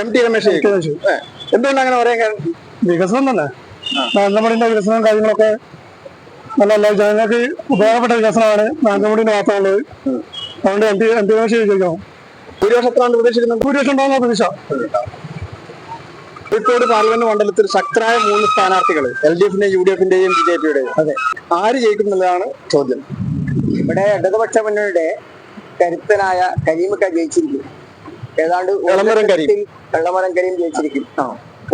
M T Ramesh എന്തുകൊണ്ട് അങ്ങനെ പറയാൻ കാരണം? വികസനം തന്നെ. മാനന്തവാടിന്റെ വികസനവും കാര്യങ്ങളൊക്കെ നല്ല ജനങ്ങൾക്ക് ഉപയോഗപ്പെട്ട വികസനമാണ് മാനന്തവാടിന്റെ മാത്രമുള്ളത്. അതുകൊണ്ട് എം ടി എം പി ചോദിക്കണം എത്രയാണ് പ്രതീക്ഷിക്കുന്നത് ഭൂരിപക്ഷം ഉണ്ടാകുന്ന പ്രതീക്ഷ. കോഴിക്കോട് പാർലമെന്റ് മണ്ഡലത്തിൽ ശക്തരായ മൂന്ന് സ്ഥാനാർത്ഥികൾ എൽ ഡി എഫിന്റെയും യു ഡി എഫിന്റെയും ബി ജെ പിയുടെയും അതെ. ആര് ജയിക്കും എന്നുള്ളതാണ് ചോദ്യം. ഇവിടെ ഇടതുപക്ഷ മുന്നണിയുടെ കരുത്തനായ കരീമൊക്കെ ജയിച്ചിരിക്കും ഏതാണ്ട് വെള്ളമരം കരീം. വെള്ളമരം കരീം ജയിച്ചിരിക്കും.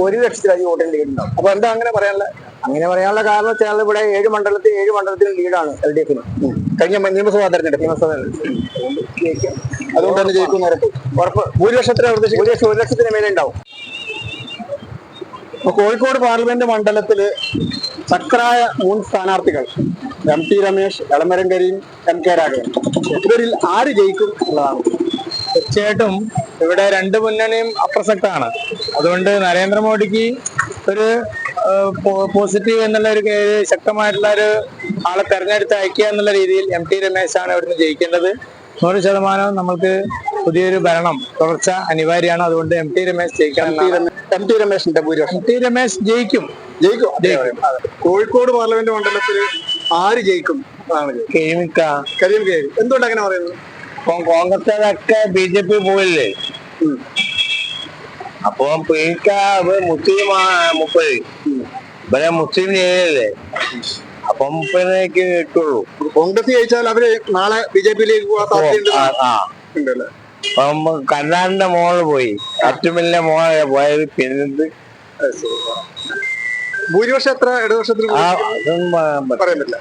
ഒരു ലക്ഷത്തിലധികം വോട്ടിന് ലീഡ് ഉണ്ടാവും അപ്പൊ എന്താ അങ്ങനെ പറയാനുള്ള അങ്ങനെ പറയാനുള്ള കാരണം വെച്ചാൽ ഇവിടെ ഏഴ് മണ്ഡലത്തിൽ ഏഴ് മണ്ഡലത്തിൽ ലീഡാണ് എൽ ഡി എഫിന്. കഴിഞ്ഞ നിയമസഭാ തെരഞ്ഞെടുപ്പ്. നിയമസഭ അതുകൊണ്ട് തന്നെ ജയിക്കും ഉറപ്പ്. ഉറപ്പ് പ്രതീക്ഷിക്കുന്നത് ഒരു ഒരു ലക്ഷത്തിന് മേലെ ഉണ്ടാവും. അപ്പൊ കോഴിക്കോട് പാർലമെന്റ് മണ്ഡലത്തിൽ ചക്രായ മൂന്ന് സ്ഥാനാർത്ഥികൾ. M T Ramesh Elamaram Kareem M K Raghavan. ഇവരിൽ ആര് ജയിക്കും എന്നുള്ളതാണ്. തീർച്ചയായിട്ടും ഇവിടെ രണ്ട് മുന്നണിയും അപ്രസക്തമാണ്. അതുകൊണ്ട് നരേന്ദ്രമോദിക്ക് ഒരു പോസിറ്റീവ് എന്നുള്ള ഒരു ശക്തമായിട്ടുള്ള ഒരു ആളെ തെരഞ്ഞെടുത്ത് അയക്കുക എന്നുള്ള രീതിയിൽ എം ടി രമേശാണ് ഇവിടുന്ന് ജയിക്കേണ്ടത്. നൂറ് ശതമാനം നമ്മൾക്ക് പുതിയൊരു ഭരണം തുടർച്ച അനിവാര്യമാണ്. അതുകൊണ്ട് എം ടി രമേശ് ജയിക്കണം. എം ടി രമേശിന്റെ ഭൂരിപക്ഷം. എം ടി രമേശ് ജയിക്കും. ജയിക്കും. കോഴിക്കോട് പാർലമെന്റ് മണ്ഡലത്തിൽ ആര് ജയിക്കും? എന്തുകൊണ്ട് അങ്ങനെ പറയുന്നത് ഇപ്പം കോൺഗ്രസ്സുകാരൊക്കെ ബി ജെ പി പോയില്ലേ? അപ്പൊ പീക്ക മുസ്ലിം മുപ്പത്. ഇവരെ മുസ്ലിം ചെയ്യല്ലേ? അപ്പൊ മുപ്പതിനേക്ക് കിട്ടുള്ളൂ കോൺഗ്രസ് ജയിച്ചാൽ അവർ നാളെ ബി ജെ പിയിലേക്ക് പോകാൻ? അപ്പം മോൾ പോയി. അറ്റുമില്ല മോളെ പോയത് പിന്നെ ഭൂരിപക്ഷം എത്ര? ഇടതുപക്ഷത്തിൽ പറയാൻ പറ്റില്ല.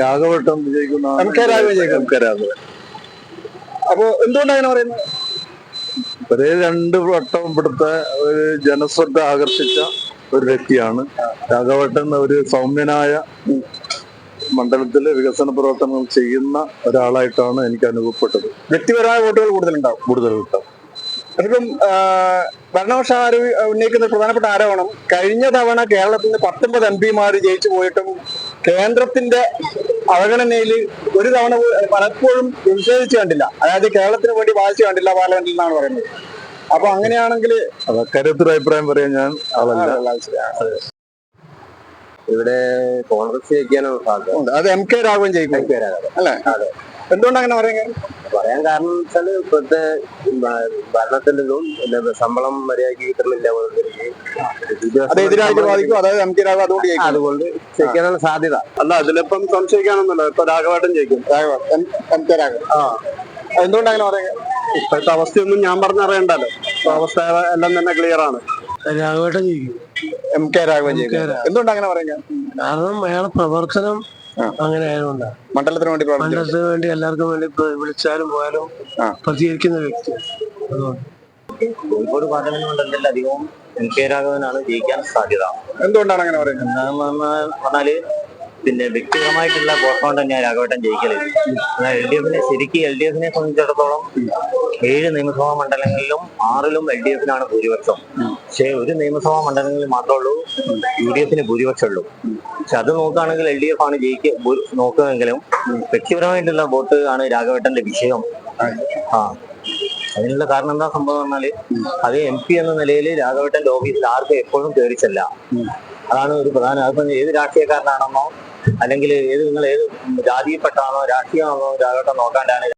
രാഘവട്ടം വിജയിക്കുന്ന എം കെ രാഘവൻ ജയിക്കും. M K Raghavan. അപ്പൊ എന്തുകൊണ്ട് അങ്ങനെ പറയുന്നത്? ഒരേ രണ്ട് വട്ടം ഇവിടുത്തെ ഒരു ജനശ്രദ്ധ ആകർഷിച്ച ഒരു വ്യക്തിയാണ്. രാഘവട്ടൻ ഒരു സൗമ്യനായ മണ്ഡലത്തിലെ വികസന പ്രവർത്തനങ്ങൾ ചെയ്യുന്ന ഒരാളായിട്ടാണ് എനിക്ക് അനുഭവപ്പെട്ടത്. വ്യക്തിപരമായ വോട്ടുകൾ കൂടുതലുണ്ടാവും. കൂടുതൽ കിട്ടും അതിപ്പം ഭരണപക്ഷ ആരോ ഉന്നയിക്കുന്ന പ്രധാനപ്പെട്ട ആരോപണം കഴിഞ്ഞ തവണ കേരളത്തിൽ നിന്ന് പത്തൊമ്പത് എം പിമാർ ജയിച്ചു പോയിട്ടും കേന്ദ്രത്തിന്റെ അവഗണനയിൽ ഒരു തവണ പലപ്പോഴും നിഷേധിച്ചു കണ്ടില്ല. അതായത് കേരളത്തിന് വേണ്ടി വായിച്ചു കണ്ടില്ല പാർലമെന്റിൽ എന്നാണ് പറയുന്നത്. അപ്പൊ അങ്ങനെയാണെങ്കിൽ അത് അക്കാര്യത്തിൽ അഭിപ്രായം പറയാൻ ഞാൻ ഇവിടെ കോൺഗ്രസ് സാധ്യത ഉണ്ട്. അത് എം കെ രാഘവൻ ജയിക്കും. അല്ലേ? എന്തുകൊണ്ട് അങ്ങനെ പറയുന്നത് പറയാൻ കാരണം വെച്ചാൽ ഇപ്പോഴത്തെ ഭരണത്തിന്റെ ഇതും ശമ്പളം മര്യാദയ്ക്ക് കിട്ടുന്നില്ല ബാധിക്കും. അതായത് എം കെ രാഘവൻ അതുകൊണ്ട് ജയിക്കും അതുകൊണ്ട് ജയിക്കാനാണ് സാധ്യത. അല്ല അതിലിപ്പം സംശയിക്കാനൊന്നുമില്ല. ഇപ്പൊ രാഘവേട്ടൻ ജയിക്കും. Raghavan M- M K Raghavan. ആ. എന്തുകൊണ്ട് അങ്ങനെ ഇപ്പോഴത്തെ അവസ്ഥയൊന്നും ഞാൻ പറഞ്ഞറിയണ്ടല്ലോ. ഇപ്പൊ അവസ്ഥ എല്ലാം തന്നെ ക്ലിയർ ആണ്. രാഘവേട്ടൻ ജയിക്കും. എം കെ രാഘവൻ ജയിക്കും. എന്തുകൊണ്ട് അങ്ങനെ പറയുന്നത് കാരണം അയാളെ പ്രവർത്തനം. അങ്ങനെ ആയതുകൊണ്ടാണ് മണ്ഡലത്തിന് വേണ്ടി മണ്ഡലത്തിന് വേണ്ടി എല്ലാവർക്കും വേണ്ടി വിളിച്ചാലും പോയാലും പ്രതികരിക്കുന്ന വ്യക്തി. അതുകൊണ്ട്. കോഴിക്കോട് പാർലമെന്റ് മണ്ഡലത്തിൽ അധികവും എം കെ രാഘവനാണ് ജയിക്കാൻ സാധ്യത. എന്തുകൊണ്ടാണ് അങ്ങനെ പറയുന്നത്? പറഞ്ഞാൽ പിന്നെ വ്യക്തിപരമായിട്ടുള്ള വോട്ട് തന്നെ തന്നെയാണ് രാഘവേട്ടൻ ജയിക്കൽ. എൽ ഡി എഫിനെ ശരിക്കും എൽ ഡി എഫിനെ സംബന്ധിച്ചിടത്തോളം ഏഴ് നിയമസഭാ മണ്ഡലങ്ങളിലും ആറിലും എൽ ഡി എഫിനാണ് ഭൂരിപക്ഷം. പക്ഷേ ഒരു നിയമസഭാ മണ്ഡലങ്ങളിൽ മാത്രമേ ഉള്ളൂ യു ഡി എഫിന് ഭൂരിപക്ഷം ഉള്ളൂ പക്ഷെ അത് നോക്കുകയാണെങ്കിൽ എൽ ഡി എഫ് ആണ് ജയിക്ക നോക്കുകയെങ്കിലും വ്യക്തിപരമായിട്ടുള്ള വോട്ട് ആണ് രാഘവേട്ടന്റെ വിഷയം ആ അതിനുള്ള കാരണം എന്താ സംഭവം പറഞ്ഞാൽ അത് എം പി എന്ന നിലയിൽ രാഘവേട്ടന്റെ ഓഫീസിൽ ആർക്കും എപ്പോഴും കയറിച്ചല്ല അതാണ് ഒരു പ്രധാന അതിപ്പം ഏത് രാഷ്ട്രീയക്കാരനാണെന്നോ അല്ലെങ്കിൽ ഏത് നിങ്ങൾ ഏത് ജാതിയിൽപ്പെട്ടാണോ രാഷ്ട്രീയമാണോ രാഘവേട്ടൻ നോക്കാണ്ടാണ്